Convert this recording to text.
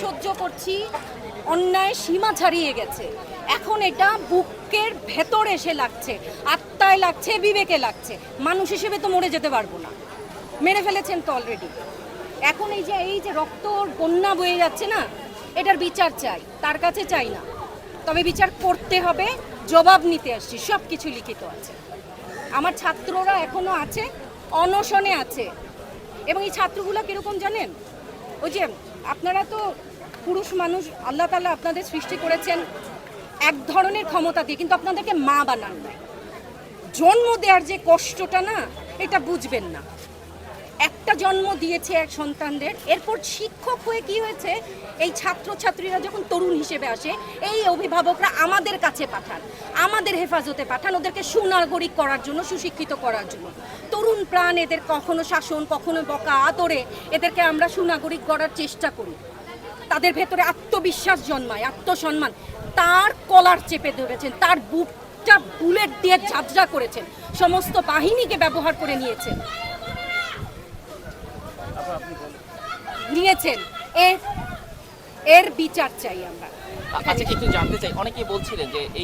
সহ্য করছি, অন্যায় সীমা ছাড়িয়ে গেছে। এখন এটা বুকের ভেতর এসে লাগছে, আত্মায় লাগছে, বিবেকে লাগছে। মানুষ হিসেবে তো মরে যেতে পারব না। মেরে ফেলেছেন তো অলরেডি এখন এই যে এই যে রক্ত বন্যা বয়ে যাচ্ছে না, এটার বিচার চাই, তার কাছে চাই না। তবে বিচার করতে হবে, জবাব নিতে আসছি সব কিছু লিখিত আছে। আমার ছাত্ররা এখনও আছে, অনশনে আছে। এবং এই ছাত্রগুলো কীরকম জানেন? ওই যে আপনারা তো পুরুষ মানুষ, আল্লাহ তালা আপনাদের সৃষ্টি করেছেন এক ধরনের ক্ষমতা দিয়ে, কিন্তু আপনাদেরকে মা বানান। জন্ম দেওয়ার যে কষ্টটা না, এটা বুঝবেন না। একটা জন্ম দিয়েছে এক সন্তানদের। এরপর শিক্ষক হয়ে কি হয়েছে? এই ছাত্রছাত্রীরা যখন তরুণ হিসেবে আসে, এই অভিভাবকরা আমাদের কাছে পাঠান, আমাদের হেফাজতে পাঠান, ওদেরকে সুনাগরিক করার জন্য, সুশিক্ষিত করার জন্য। তরুণ প্রাণ এদের কখনো শাসন, কখনো বকা, আদরে এদেরকে আমরা সুনাগরিক করার চেষ্টা করি। তাদের ভেতরে আত্মবিশ্বাস জন্মায়, আত্মসম্মান। তার কলার চেপে ধরেছেন, তার বুকটা বুলেট দিয়ে ঝাঁঝরা করেছেন, সমস্ত বাহিনীকে ব্যবহার করে নিয়েছেন। নিয়েছেন। এর এর বিচার চাই আমরা। আচ্ছা একটু জানতে চাই। অনেকে বলছিলেন যে এই